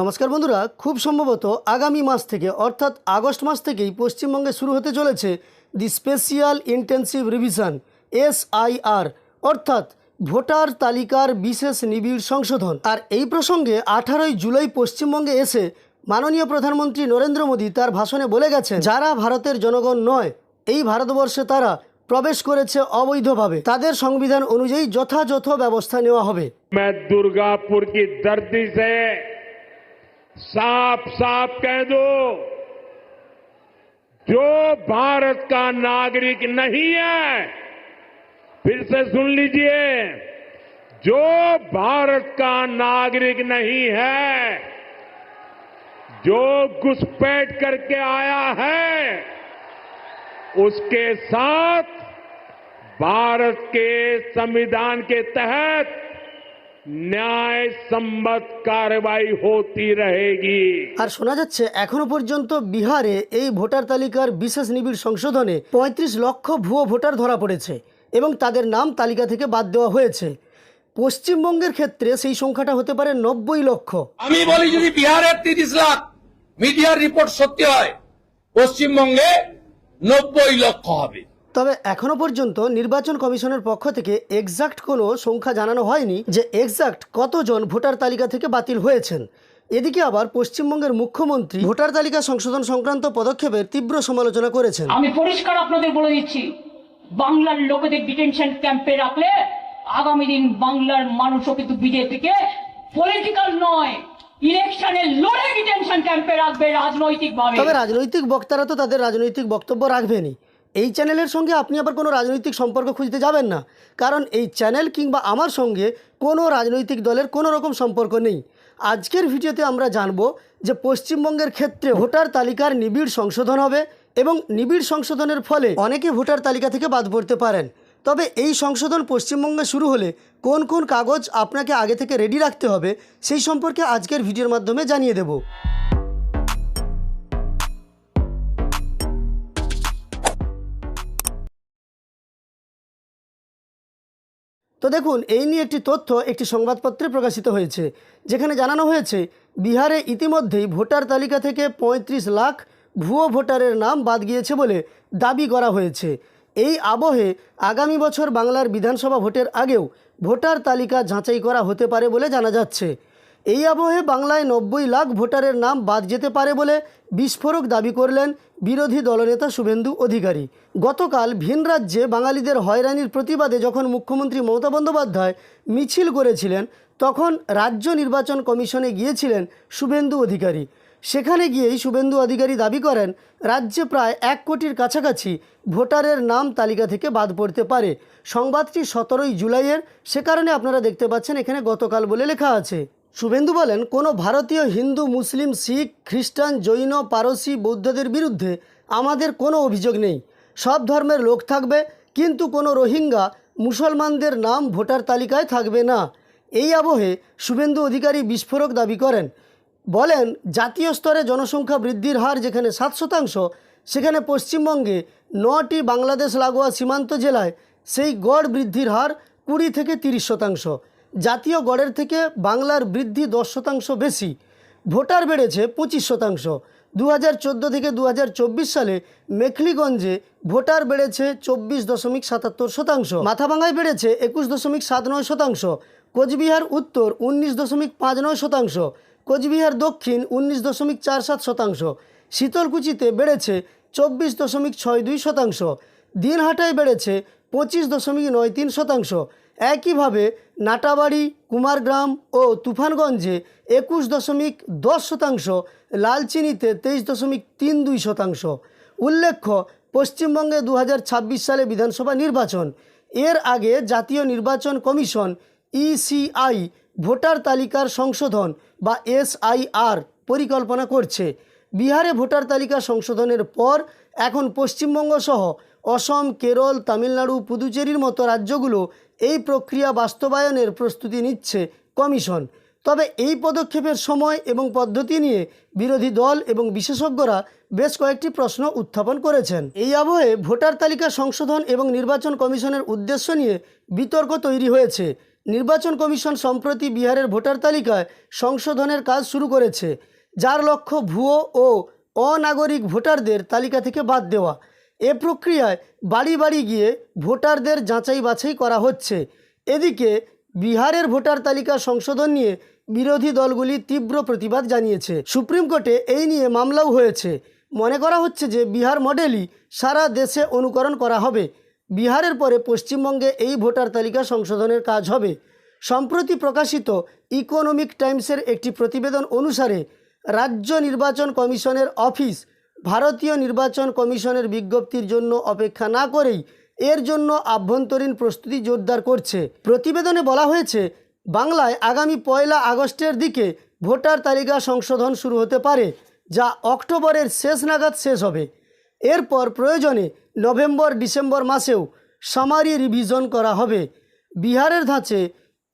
নমস্কার বন্ধুরা, খুব সম্ভবত আগামী মাস থেকে, অর্থাৎ আগস্ট মাস থেকেই পশ্চিমবঙ্গে শুরু হতে চলেছে the special intensive revision, SIR, অর্থাৎ ভোটার তালিকার বিশেষ নিবিড় সংশোধন। আর এই প্রসঙ্গে আঠারোই জুলাই পশ্চিমবঙ্গে এসে মাননীয় প্রধানমন্ত্রী নরেন্দ্র মোদী তার ভাষণে বলে গেছেন, যারা ভারতের জনগণ নয়, এই ভারতবর্ষে তারা প্রবেশ করেছে অবৈধভাবে। তাদের সংবিধান অনুযায়ী যথাযথ ব্যবস্থা নেওয়া হবে। দুর্গাপুর কি साफ़ साफ़ कह दो, जो भारत का नागरिक नहीं है, फिर से सुन लीजिए, जो भारत का नागरिक नहीं है, जो घुसपैठ करके आया है, उसके साथ भारत के संविधान के तहत ন্যায় সম্মত কারবাই হতি রহেগি আর শোনা যাচ্ছে এখনও পর্যন্ত বিহারে এই ভোটার তালিকার বিশেষ নিবিড় সংশোধনে ৩৫ লক্ষ ভুয়ো ভোটার ধরা পড়েছে এবং তাদের নাম তালিকা থেকে বাদ দেওয়া হয়েছে। পশ্চিমবঙ্গের ক্ষেত্রে সেই সংখ্যাটা হতে পারে নব্বই লক্ষ। আমি বলি যদি বিহারের তিরিশ লাখ মিডিয়ার রিপোর্ট সত্যি হয় পশ্চিমবঙ্গে নব্বই লক্ষ হবে। তবে এখনও পর্যন্ত নির্বাচন কমিশনের পক্ষ থেকে এক্সাক্ট কোনো সংখ্যা জানানো হয়নি যে এক্সাক্ট কতজন ভোটার তালিকা থেকে বাতিল হয়েছেন। এদিকে আবার পশ্চিমবঙ্গের মুখ্যমন্ত্রী ভোটার তালিকা সংশোধন সংক্রান্ত পদক্ষেপের তীব্র সমালোচনা করেছেন। আমি পরিষ্কার আপনাদের বলে দিচ্ছি বাংলার লোকেদের ডিটেনশন ক্যাম্পে রাখলে আগামী দিন বাংলার মানুষও কিন্তু বিজেপিকে পলিটিক্যাল নয় ইলেকশনে লড়ে ডিটেনশন ক্যাম্পে রাখবে রাজনৈতিক তবে রাজনৈতিক বক্তারা তো তাদের রাজনৈতিক বক্তব্য রাখবেনই। এই চ্যানেলের সঙ্গে আপনি আবার কোনো রাজনৈতিক সম্পর্ক খুঁজতে যাবেন না। কারণ এই চ্যানেল কিংবা আমার সঙ্গে কোনো রাজনৈতিক দলের কোনো রকম সম্পর্ক নেই। আজকের ভিডিওতে আমরা জানব যে পশ্চিমবঙ্গের ক্ষেত্রে ভোটার তালিকার নিবিড় সংশোধন হবে এবং নিবিড় সংশোধনের ফলে অনেকে ভোটার তালিকা থেকে বাদ পড়তে পারেন। তবে এই সংশোধন পশ্চিমবঙ্গে শুরু হলে কোন কোন কাগজ আপনাকে আগে থেকে রেডি রাখতে হবে সেই সম্পর্কে আজকের ভিডিওর মাধ্যমে জানিয়ে দেবো। তো দেখুন, এই নিয়ে একটি তথ্য একটি সংবাদপত্রে প্রকাশিত হয়েছে, যেখানে জানানো হয়েছে, বিহারে ইতিমধ্যেই ভোটার তালিকা থেকে ৩৫ লাখ ভুয়ো ভোটারের নাম বাদ গিয়েছে বলে দাবি করা হয়েছে। এই আবহে আগামী বছর বাংলার বিধানসভা ভোটের আগেও ভোটার তালিকা যাচাই করা হতে পারে বলে জানা যাচ্ছে। এই আবহে বাংলায় নব্বই লাখ ভোটারের নাম বাদ যেতে পারে বলে বিস্ফোরক দাবি করলেন বিরোধী দলনেতা শুভেন্দু অধিকারী। গতকাল ভিন রাজ্যে বাঙালিদের হয়রানির প্রতিবাদে যখন মুখ্যমন্ত্রী মমতা বন্দ্যোপাধ্যায় মিছিল করেছিলেন, তখন রাজ্য নির্বাচন কমিশনে গিয়েছিলেন শুভেন্দু অধিকারী। সেখানে গিয়েই শুভেন্দু অধিকারী দাবি করেন, রাজ্যে প্রায় এক কোটির কাছাকাছি ভোটারের নাম তালিকা থেকে বাদ পড়তে পারে। সংবাদটি সতেরোই জুলাইয়ের, সে কারণে আপনারা দেখতে পাচ্ছেন এখানে গতকাল বলে লেখা আছে। শুভেন্দু বলেন, কোনো ভারতীয় হিন্দু, মুসলিম, শিখ, খ্রিস্টান, জৈন, পারসি, বৌদ্ধদের বিরুদ্ধে আমাদের কোনো অভিযোগ নেই। সব ধর্মের লোক থাকবে, কিন্তু কোনো রোহিঙ্গা মুসলমানদের নাম ভোটার তালিকায় থাকবে না। এই আবহে শুভেন্দু অধিকারী বিস্ফোরক দাবি করেন। বলেন, জাতীয় স্তরে জনসংখ্যা বৃদ্ধির হার যেখানে সাত শতাংশ, সেখানে পশ্চিমবঙ্গে নটি বাংলাদেশ লাগোয়া সীমান্ত জেলায় সেই গড় বৃদ্ধির হার কুড়ি থেকে তিরিশ শতাংশ। জাতীয় গড়ের থেকে বাংলার বৃদ্ধি দশ শতাংশ বেশি। ভোটার বেড়েছে পঁচিশ শতাংশ। দু হাজার চোদ্দ থেকে দু হাজার চব্বিশ সালে মেখলিগঞ্জে ভোটার বেড়েছে চব্বিশ দশমিক সাতাত্তর শতাংশ। মাথাভাঙায় বেড়েছে একুশ দশমিক সাত নয় শতাংশ। কোচবিহার উত্তর উনিশ দশমিক পাঁচ নয় শতাংশ। কোচবিহার দক্ষিণ উনিশ দশমিক চার সাত শতাংশ। শীতলকুচিতে বেড়েছে চব্বিশ দশমিক ছয় দুই শতাংশ। দিনহাটায় বেড়েছে পঁচিশ দশমিক নয় তিন শতাংশ। একইভাবে নাটাবাড়ি, কুমারগ্রাম ও তুফানগঞ্জে একুশ দশমিক দশ শতাংশ, লালচিনিতে তেইশ দশমিক তিন দুই শতাংশ। উল্লেখ্য, পশ্চিমবঙ্গে দু হাজার ছাব্বিশ সালে বিধানসভা নির্বাচন। এর আগে জাতীয় নির্বাচন কমিশন ইসিআই ভোটার তালিকার সংশোধন বা এসআইআর পরিকল্পনা করছে। বিহারে ভোটার তালিকা সংশোধনের পর এখন পশ্চিমবঙ্গ সহ অসম, কেরল, তামিলনাড়ু, পুদুচেরির মতো রাজ্যগুলো এই প্রক্রিয়া বাস্তবায়নের প্রস্তুতি নিচ্ছে কমিশন। তবে এই পদক্ষেপের সময় এবং পদ্ধতি নিয়ে বিরোধী দল এবং বিশেষজ্ঞরা বেশ কয়েকটি প্রশ্ন উত্থাপন করেছেন। এই আবহে ভোটার তালিকা সংশোধন এবং নির্বাচন কমিশনের উদ্দেশ্য নিয়ে বিতর্ক তৈরি হয়েছে। নির্বাচন কমিশন সম্প্রতি বিহারের ভোটার তালিকায় সংশোধনের কাজ শুরু করেছে, যার লক্ষ্য ভুয়ো ও অনাগরিক ভোটারদের তালিকা থেকে বাদ দেওয়া। এ প্রক্রিয়ায় বাড়ি বাড়ি গিয়ে ভোটারদের যাচাই বাছাই করা হচ্ছে। এদিকে বিহারের ভোটার তালিকা সংশোধন নিয়ে বিরোধী দলগুলি তীব্র প্রতিবাদ জানিয়েছে। সুপ্রিম কোর্টে এই নিয়ে মামলাও হয়েছে। মনে করা হচ্ছে যে বিহার মডেলই সারা দেশে অনুকরণ করা হবে। বিহারের পরে পশ্চিমবঙ্গে এই ভোটার তালিকা সংশোধনের কাজ হবে। সম্প্রতি প্রকাশিত ইকোনমিক টাইমসের একটি প্রতিবেদন অনুসারে রাজ্য নির্বাচন কমিশনের অফিস ভারতীয় নির্বাচন কমিশনের বিজ্ঞপ্তির জন্য অপেক্ষা না করেই এর জন্য আভ্যন্তরীণ প্রস্তুতি জোরদার করছে। প্রতিবেদনে বলা হয়েছে, বাংলায় আগামী পয়লা আগস্টের দিকে ভোটার তালিকা সংশোধন শুরু হতে পারে, যা অক্টোবরের শেষ নাগাদ শেষ হবে। এরপর প্রয়োজনে নভেম্বর ডিসেম্বর মাসেও সামারি রিভিশন করা হবে। বিহারের ধাঁচে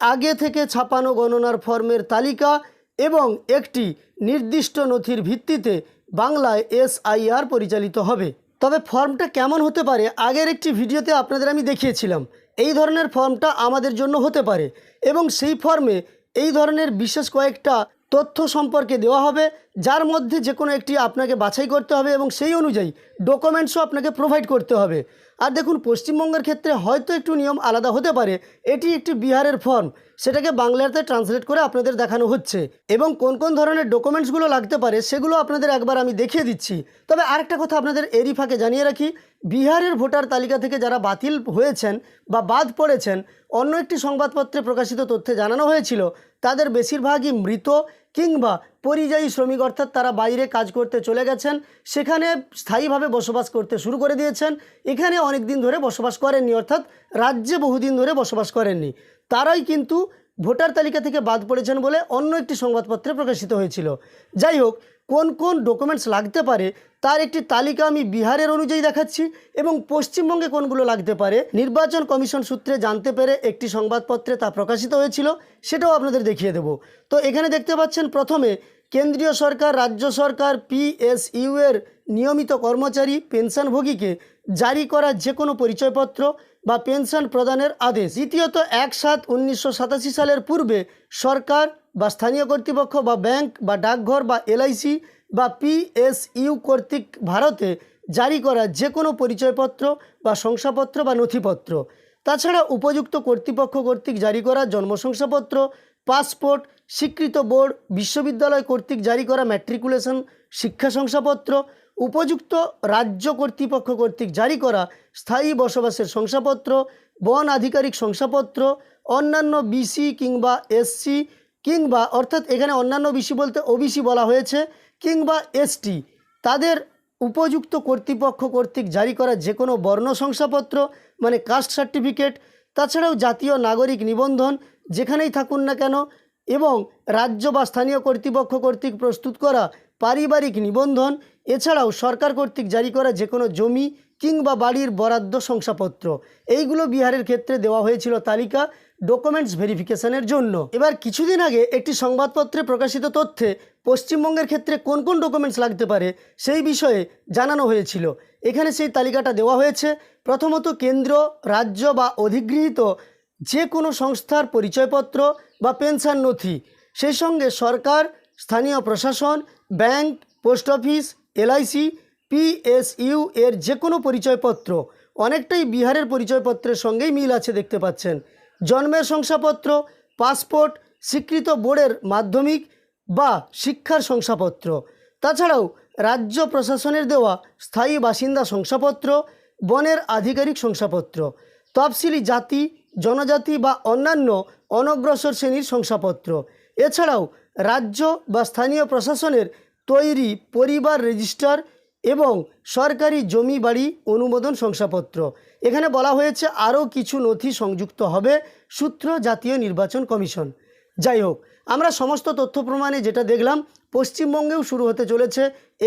আগে থেকে ছাপানো গণনার ফর্মের তালিকা এবং একটি নির্দিষ্ট নথির ভিত্তিতে বাংলায় এসআইআর পরিচালিত হবে। তবে ফর্মটা কেমন হতে পারে, আগের একটি ভিডিওতে আপনাদের আমি দেখিয়েছিলাম। এই ধরনের ফর্মটা আমাদের জন্য হতে পারে এবং সেই ফর্মে এই ধরনের বিশেষ কয়েকটা তথ্য সম্পর্কে দেওয়া হবে, যার মধ্যে যে কোনো একটি আপনাকে বাছাই করতে হবে এবং সেই অনুযায়ী ডকুমেন্টসও আপনাকে প্রোভাইড করতে হবে। আর দেখুন, পশ্চিমবঙ্গের ক্ষেত্রে হয়তো একটু নিয়ম আলাদা হতে পারে। এটি একটি বিহারের ফর্ম সেটাকে বাংলাতে ট্রান্সলেট করে আপনাদের দেখানো হচ্ছে এবং কোন কোন ধরনের ডকুমেন্টসগুলো লাগতে পারে সেগুলো আপনাদের একবার আমি দেখিয়ে দিচ্ছি। তবে আরেকটা কথা আপনাদের এরই ফাঁকে জানিয়ে রাখি, বিহারের ভোটার তালিকা থেকে যারা বাতিল হয়েছেন বা বাদ পড়েছেন, অন্য একটি সংবাদপত্রে প্রকাশিত তথ্যে জানানো হয়েছিল তাদের বেশিরভাগই মৃত কিংবা পরিযায়ী শ্রমিক, অর্থাৎ তারা বাইরে কাজ করতে চলে গেছেন, সেখানে স্থায়ীভাবে বসবাস করতে শুরু করে দিয়েছেন। এখানে অনেক দিন ধরে বসবাস করেননি, অর্থাৎ রাজ্যে বহুদিন ধরে বসবাস করেননি। তারাই কিন্তু ভোটার তালিকা থেকে বাদ পড়েছেন বলে অন্য একটি সংবাদপত্রে প্রকাশিত হয়েছিল। যাই হোক কোন কোন ডকুমেন্টস লাগতে পারে তার একটি তালিকা আমি বিহারের অনুযায়ী দেখাচ্ছি এবং পশ্চিমবঙ্গে কোনগুলো লাগতে পারে। নির্বাচন কমিশন সূত্রে জানতে পেরে একটি সংবাদপত্রে তা প্রকাশিত হয়েছিল, সেটাও আপনাদের দেখিয়ে দেব। তো এখানে দেখতে পাচ্ছেন প্রথমে, কেন্দ্রীয় সরকার, রাজ্য সরকার পিএসইউ এর নিয়মিত কর্মচারী, পেনশনভোগীকে জারি করা যে কোনো পরিচয়পত্র বা পেনশন প্রদানের আদেশ। দ্বিতীয়ত এক সাত উনিশশো সালের পূর্বে সরকার বা স্থানীয় কর্তৃপক্ষ বা ব্যাংক বা ডাকঘর বা এলআইসি বা পিএসইউ কর্তৃক ভারতে জারি করা যে কোনো পরিচয়পত্র বা শংসাপত্র বা নথিপত্র। তাছাড়া উপযুক্ত কর্তৃপক্ষ কর্তৃক জারি করা জন্ম শংসাপত্র পাসপোর্ট, স্বীকৃত বোর্ড, বিশ্ববিদ্যালয় কর্তৃক জারি করা ম্যাট্রিকুলেশন, শিক্ষা শংসাপত্র উপযুক্ত রাজ্য কর্তৃপক্ষ কর্তৃক জারি করা স্থায়ী বসবাসের শংসাপত্র, বন আধিকারিক শংসাপত্র, অন্যান্য বিসি কিংবা এসসি কিংবা অর্থাৎ এখানে অন্যান্য বিসি বলতে ওবিসি বলা হয়েছে কিংবা এসটি তাদের উপযুক্ত কর্তৃপক্ষ কর্তৃক জারি করা যে কোনো বর্ণ শংসাপত্র মানে কাস্ট সার্টিফিকেট তাছাড়াও জাতীয় নাগরিক নিবন্ধন যেখানেই থাকুন না কেন এবং রাজ্য বা স্থানীয় কর্তৃপক্ষ কর্তৃক প্রস্তুত করা পারিবারিক নিবন্ধন, এছাড়াও সরকার কর্তৃক জারি করা যে কোনো জমি কিংবা বাড়ির বরাদ্দ শংসাপত্র। এইগুলো বিহারের ক্ষেত্রে দেওয়া হয়েছিল তালিকা ডকুমেন্টস ভেরিফিকেশনের জন্য। এবার কিছুদিন আগে একটি সংবাদপত্রে প্রকাশিত তথ্যে পশ্চিমবঙ্গের ক্ষেত্রে কোন কোন ডকুমেন্টস লাগতে পারে সেই বিষয়ে জানানো হয়েছিল। এখানে সেই তালিকাটা দেওয়া হয়েছে। প্রথমত কেন্দ্র, রাজ্য বা অধিগৃহীত যে কোনো সংস্থার পরিচয়পত্র বা পেনশন নথি। সেই সঙ্গে সরকার, স্থানীয় প্রশাসন bank, post office LIC PSU এর যে কোনো পরিচয়পত্র, অনেকটাই বিহারের পরিচয়পত্রের সঙ্গেই মিল আছে দেখতে পাচ্ছেন। জন্মের শংসাপত্র, পাসপোর্ট, স্বীকৃত বোর্ডের মাধ্যমিক বা শিক্ষার শংসাপত্র। তাছাড়াও রাজ্য প্রশাসনের দেওয়া স্থায়ী বাসিন্দা শংসাপত্র, বনের আধিকারিক শংসাপত্র, তফসিলি জাতি, জনজাতি বা অন্যান্য অনগ্রসর শ্রেণির শংসাপত্র। এছাড়াও রাজ্য বা স্থানীয় প্রশাসনের তৈরি পরিবার রেজিস্টার এবং সরকারি জমি বাড়ি অনুমোদন শংসাপত্র। এখানে বলা হয়েছে আরও কিছু নথি সংযুক্ত হবে সূত্র জাতীয় নির্বাচন কমিশন। যাই হোক আমরা সমস্ত তথ্য প্রমাণে যেটা দেখলাম, পশ্চিমবঙ্গেও শুরু হতে চলেছে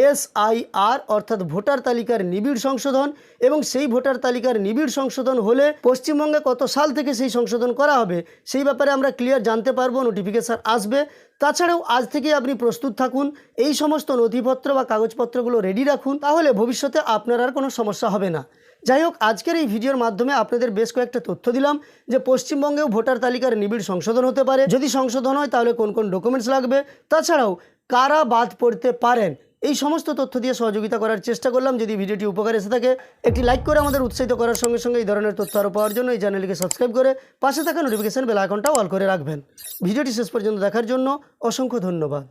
এসআইআর অর্থাৎ ভোটার তালিকার নিবিড় সংশোধন এবং সেই ভোটার তালিকার নিবিড় সংশোধন হলে পশ্চিমবঙ্গে কত সাল থেকে সেই সংশোধন করা হবে, সেই ব্যাপারে আমরা ক্লিয়ার জানতে পারব নোটিফিকেশান আসবে। তাছাড়াও আজ থেকে আপনি প্রস্তুত থাকুন, এই সমস্ত নথিপত্র বা কাগজপত্রগুলো রেডি রাখুন, তাহলে ভবিষ্যতে আপনার আর কোনো সমস্যা হবে না। যাই হোক, আজকের এই ভিডিওর মাধ্যমে আপনাদের বেশ কয়েকটা তথ্য দিলাম যে পশ্চিমবঙ্গেও ভোটার তালিকার নিবিড় সংশোধন হতে পারে। যদি সংশোধন হয়, তাহলে কোন কোন ডকুমেন্টস লাগবে? তাছাড়াও, কারা বাদ পড়তে পারেন? এই সমস্ত তথ্য দিয়ে সহযোগিতা করার চেষ্টা করলাম। যদি ভিডিওটি উপকার এসে থাকে, একটি লাইক করে আমাদের উৎসাহিত করার সঙ্গে সঙ্গে এই ধরনের তথ্য আরও পাওয়ার জন্য এই চ্যানেলটিকে সাবস্ক্রাইব করে পাশে থাকা নোটিফিকেশান বেল আইকনটাও অল করে রাখবেন। ভিডিওটি শেষ পর্যন্ত দেখার জন্য অসংখ্য ধন্যবাদ।